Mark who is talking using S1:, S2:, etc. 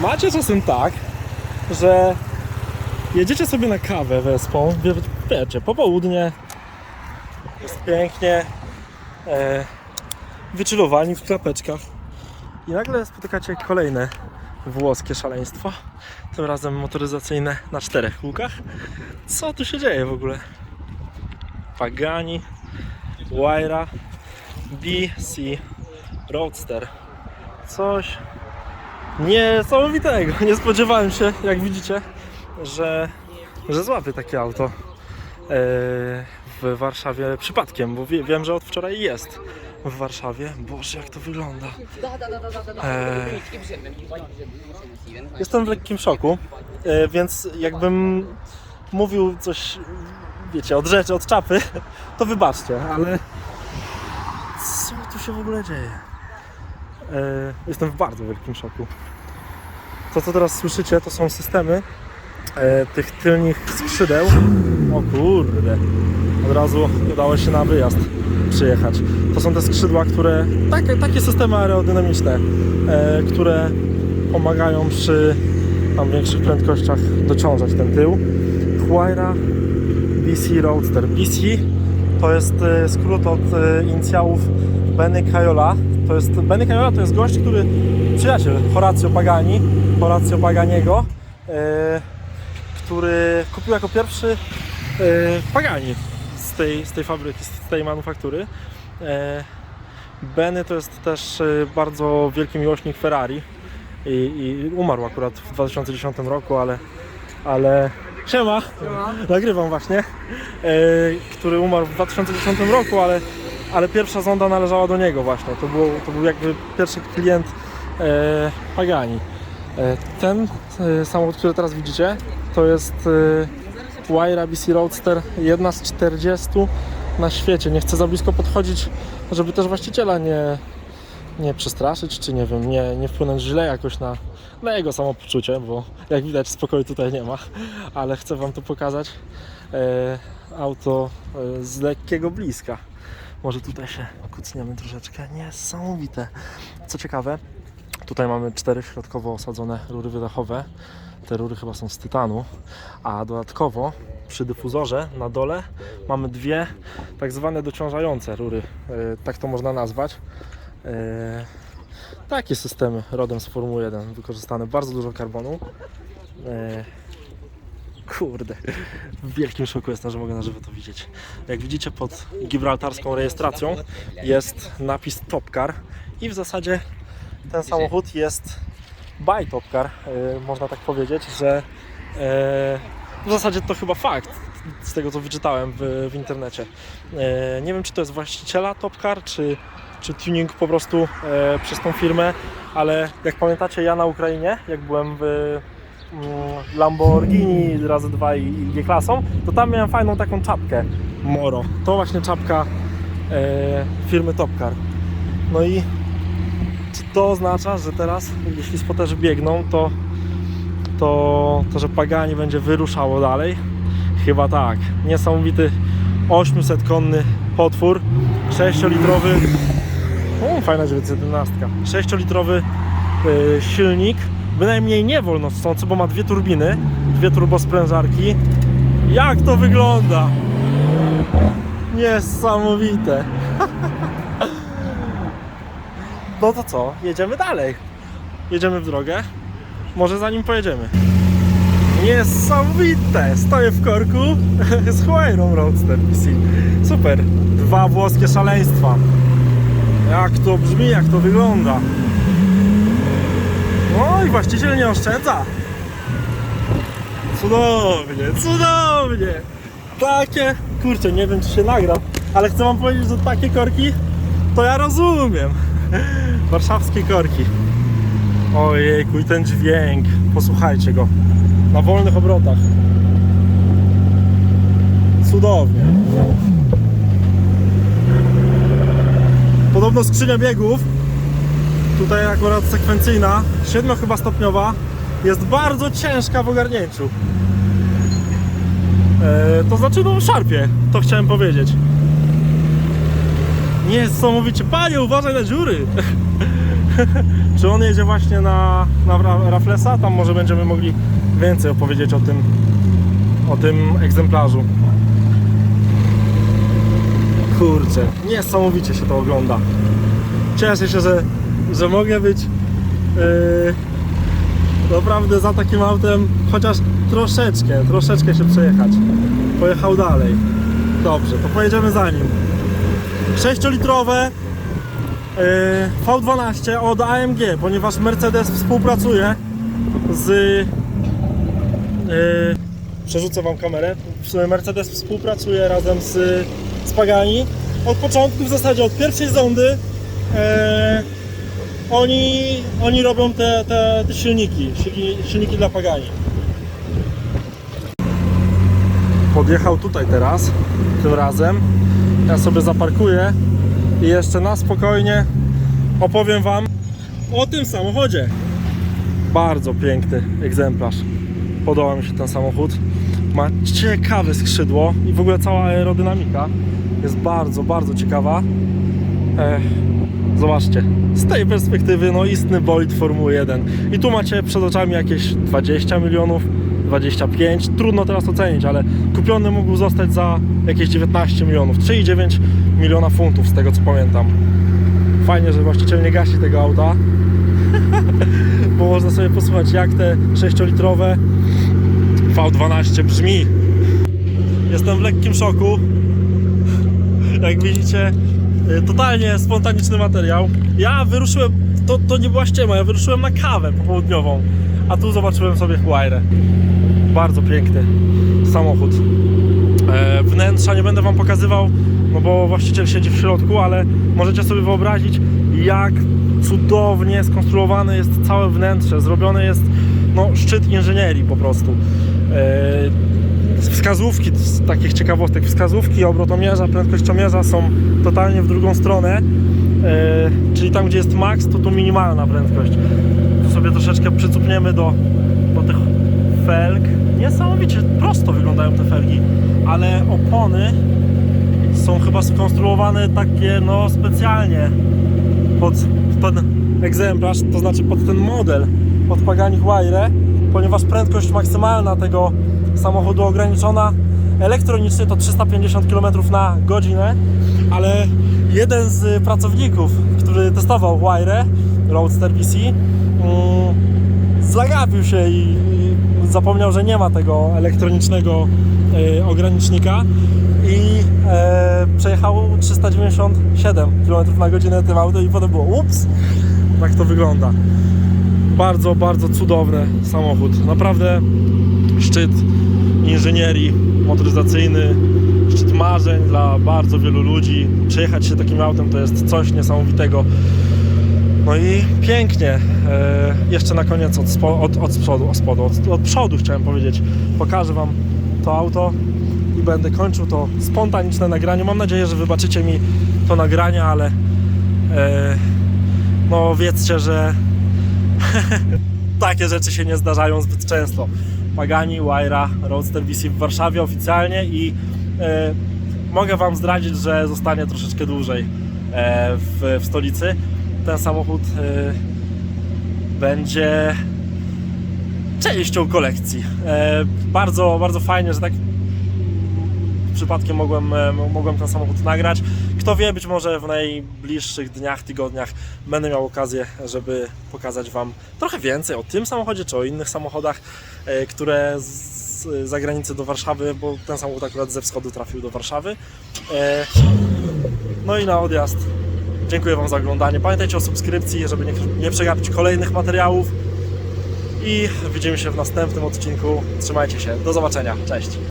S1: macie czasem tak, że jedziecie sobie na kawę wespą, wie, wiecie, popołudnie, jest pięknie, e, w klapeczkach i nagle spotykacie kolejne włoskie szaleństwa, tym razem motoryzacyjne na czterech kółkach. Co tu się dzieje w ogóle? Pagani, Wyra, BC Roadster. Coś niesamowitego. Nie spodziewałem się, jak widzicie, że, że złapię takie auto e, w Warszawie przypadkiem, bo wie, wiem, że od wczoraj jest w Warszawie. Boże, jak to wygląda. E, jestem w lekkim szoku, e, więc jakbym mówił coś, wiecie, od rzeczy, od czapy, to wybaczcie, ale co tu się w ogóle dzieje? Jestem w bardzo wielkim szoku. To, co teraz słyszycie, to są systemy e, tych tylnych skrzydeł. O kurde, od razu udało się na wyjazd przyjechać. To są te skrzydła, które, takie, takie systemy aerodynamiczne, e, które pomagają przy tam większych prędkościach dociążać ten tył. Huayra BC Roadster. BC to jest e, skrót od e, inicjałów Benny Cajola. To jest, Benny Cajola to jest gość, który, przyjaciel Horacio Pagani, Horacio Paganiego, e, który kupił jako pierwszy e, Pagani z tej, z tej fabryki, z tej manufaktury. E, Benny to jest też bardzo wielki miłośnik Ferrari i, i umarł akurat w 2010 roku, ale, ale Siema, nagrywam właśnie, e, który umarł w 2010 roku, ale, ale pierwsza zonda należała do niego właśnie. To, było, to był jakby pierwszy klient e, Pagani. E, ten e, samochód, który teraz widzicie, to jest e, Huayra BC Roadster, jedna z 40 na świecie. Nie chcę za blisko podchodzić, żeby też właściciela nie, nie przestraszyć, czy nie wiem, nie, nie wpłynąć źle jakoś na, na jego samopoczucie, bo jak widać spokoju tutaj nie ma, ale chcę Wam tu pokazać e, auto e, z lekkiego bliska. Może tutaj się kucniemy troszeczkę. Niesamowite. Co ciekawe, tutaj mamy cztery środkowo osadzone rury wydechowe. Te rury chyba są z tytanu, a dodatkowo przy dyfuzorze na dole mamy dwie tak zwane dociążające rury, e, tak to można nazwać. E, takie systemy rodem z Formuły 1 wykorzystane. Bardzo dużo karbonu. Kurde, w wielkim szoku jestem, że mogę na żywo to widzieć. Jak widzicie pod gibraltarską rejestracją jest napis Top Car i w zasadzie ten samochód jest by Top Car. E, można tak powiedzieć, że e, w zasadzie to chyba fakt z tego co wyczytałem w, w internecie. E, nie wiem czy to jest właściciela Top Car, czy czy tuning po prostu przez tą firmę, ale jak pamiętacie ja na Ukrainie, jak byłem w Lamborghini razy dwa i, i G-klasą, to tam miałem fajną taką czapkę Moro. To właśnie czapka e, firmy Topcar. No i to oznacza, że teraz jeśli spoterzy biegną, to, to, to że Pagani będzie wyruszało dalej? Chyba tak. Niesamowity 800-konny potwór, 6-litrowy o, fajna 911. 6-litrowy y, silnik. Bynajmniej nie wolno stąd, bo ma dwie turbiny, dwie turbosprężarki. Jak to wygląda? Niesamowite. No to co? Jedziemy dalej. Jedziemy w drogę. Może zanim pojedziemy. Niesamowite! Stoję w korku z Huayrą Roadster PC. Super. Dwa włoskie szaleństwa. Jak to brzmi, jak to wygląda. I właściciel nie oszczędza. Cudownie, cudownie. Takie, kurczę, nie wiem czy się nagram, ale chcę wam powiedzieć, że takie korki to ja rozumiem. Warszawskie korki. Ojejku, i ten dźwięk. Posłuchajcie go. Na wolnych obrotach. Cudownie. Podobno skrzynia biegów, tutaj akurat sekwencyjna, 7 chyba stopniowa, jest bardzo ciężka w ogarnięciu. E, to znaczy, no szarpie, to chciałem powiedzieć. Niesamowicie, panie, uważaj na dziury! Czy on jedzie właśnie na, na Ra- Raflesa? Tam może będziemy mogli więcej opowiedzieć o tym, o tym egzemplarzu. Kurczę, niesamowicie się to ogląda. Cieszę się, że, że mogę być yy, naprawdę za takim autem, chociaż troszeczkę, troszeczkę się przejechać. Pojechał dalej. Dobrze, to pojedziemy za nim. 6-litrowe yy, V12 od AMG, ponieważ Mercedes współpracuje z. Yy, przerzucę Wam kamerę. Mercedes współpracuje razem z, z Pagani. Od początku, w zasadzie od pierwszej zondy, yy, oni, oni robią te, te, te silniki, silniki, dla Pagani. Podjechał tutaj teraz, tym razem. Ja sobie zaparkuję i jeszcze na spokojnie opowiem Wam o tym samochodzie. Bardzo piękny egzemplarz. Podoba mi się ten samochód. Ma ciekawe skrzydło i w ogóle cała aerodynamika jest bardzo, bardzo ciekawa. Ech, zobaczcie, z tej perspektywy no istny bolid Formuły 1. I tu macie przed oczami jakieś 20 milionów, 25, trudno teraz ocenić, ale kupiony mógł zostać za jakieś 19 milionów, 3,9 miliona funtów z tego co pamiętam. Fajnie, że właściciel nie gasi tego auta, bo można sobie posłuchać jak te 6-litrowe V12 brzmi. Jestem w lekkim szoku. Jak widzicie, totalnie spontaniczny materiał. Ja wyruszyłem, to, to nie była ściema, ja wyruszyłem na kawę popołudniową, a tu zobaczyłem sobie Huayrę. Bardzo piękny samochód. E, wnętrza nie będę Wam pokazywał, no bo właściciel siedzi w środku, ale możecie sobie wyobrazić, jak cudownie skonstruowane jest całe wnętrze. Zrobiony jest no, szczyt inżynierii po prostu. Wskazówki, z takich ciekawostek, wskazówki obrotomierza, prędkościomierza są totalnie w drugą stronę, e, czyli tam gdzie jest max, to tu minimalna prędkość. Tu sobie troszeczkę przycupniemy do, do tych felg. Niesamowicie prosto wyglądają te felgi, ale opony są chyba skonstruowane takie no specjalnie pod ten egzemplarz, to znaczy pod ten model, pod Pagani Huayra, ponieważ prędkość maksymalna tego samochodu ograniczona elektronicznie to 350 km na godzinę, ale jeden z pracowników, który testował Huayra, Roadster BC, mm, zagapił się i, zapomniał, że nie ma tego elektronicznego e, ogranicznika i e, przejechał 397 km na godzinę tym autem i potem było ups, tak to wygląda. Bardzo, bardzo cudowny samochód. Naprawdę szczyt inżynierii motoryzacyjny, szczyt marzeń dla bardzo wielu ludzi. Przejechać się takim autem to jest coś niesamowitego. No i pięknie. E, jeszcze na koniec od, spo, od, od spodu, od, spodu od, od przodu chciałem powiedzieć. Pokażę Wam to auto i będę kończył to spontaniczne nagranie. Mam nadzieję, że wybaczycie mi to nagranie, ale e, no wiedzcie, że takie rzeczy się nie zdarzają zbyt często. Pagani, Waira, Roadster BC w Warszawie oficjalnie i e, mogę Wam zdradzić, że zostanie troszeczkę dłużej e, w, w stolicy. Ten samochód e, będzie częścią kolekcji. E, bardzo, bardzo fajnie, że tak przypadkiem mogłem, e, mogłem ten samochód nagrać. Kto wie, być może w najbliższych dniach, tygodniach będę miał okazję, żeby pokazać Wam trochę więcej o tym samochodzie, czy o innych samochodach, e, które z zagranicy do Warszawy, bo ten samochód akurat ze wschodu trafił do Warszawy. E, No i na odjazd. Dziękuję Wam za oglądanie. Pamiętajcie o subskrypcji, żeby nie, nie przegapić kolejnych materiałów. I widzimy się w następnym odcinku. Trzymajcie się. Do zobaczenia. Cześć.